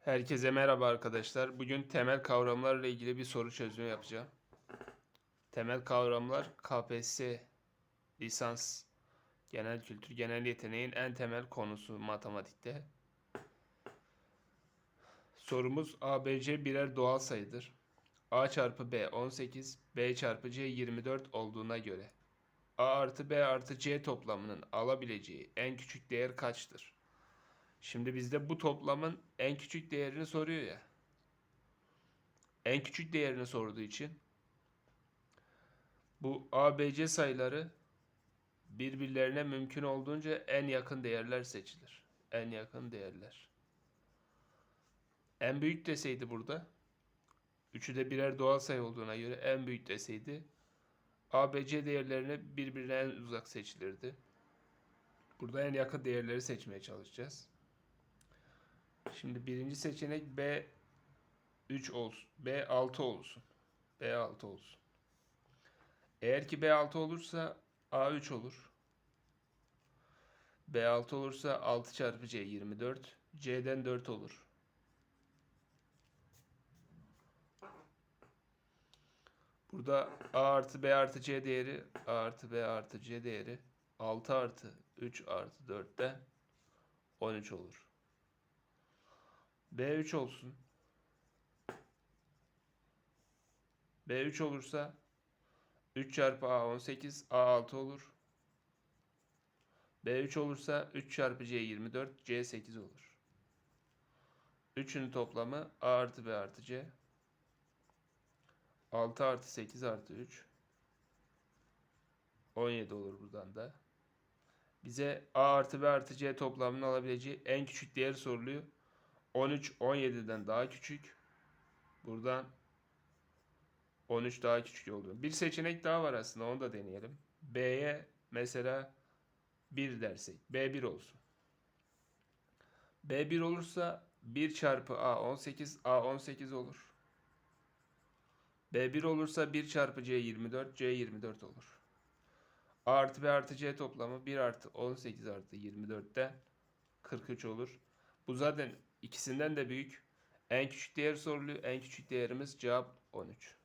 Herkese merhaba arkadaşlar. Bugün temel kavramlarla ilgili bir soru çözümü yapacağım. Temel kavramlar KPSS lisans genel kültür genel yeteneğin en temel konusu matematikte. Sorumuz ABC birer doğal sayıdır. A çarpı B 18, B çarpı C 24 olduğuna göre A artı B artı C toplamının alabileceği en küçük değer kaçtır? Şimdi bizde bu toplamın en küçük değerini soruyor ya. En küçük değerini sorduğu için bu ABC sayıları birbirlerine mümkün olduğunca en yakın değerler seçilir. En yakın değerler. En büyük deseydi burada. Üçü de birer doğal sayı olduğuna göre en büyük deseydi. ABC değerlerini birbirine en uzak seçilirdi. Burada en yakın değerleri seçmeye çalışacağız. Şimdi birinci seçenek B 3 olsun. B 6 olsun. B 6 olsun. Eğer ki B 6 olursa A 3 olur. B 6 olursa 6 çarpı C 24. C'den 4 olur. Burada A artı B artı C değeri A artı B artı C değeri 6 artı 3 artı 4'ten 13 olur. B3 olsun. B3 olursa 3 çarpı A 18 A 6 olur. B3 olursa 3 çarpı C 24 C 8 olur. Üçünün toplamı A artı B artı C. 6 artı 8 artı 3. 17 olur buradan da. Bize A artı B artı C toplamını alabileceği en küçük değer soruluyor. 13 17'den daha küçük. Buradan 13 daha küçük oldu. Bir seçenek daha var aslında onu da deneyelim. B'ye mesela 1 dersek. B1 olsun. B1 olursa 1 çarpı A 18 A 18 olur. B1 olursa 1 çarpı C 24 C 24 olur. A artı B artı C toplamı 1 artı 18 artı 24'ten 43 olur. Bu zaten ikisinden de büyük. En küçük değer soruluyor. En küçük değerimiz cevap 13.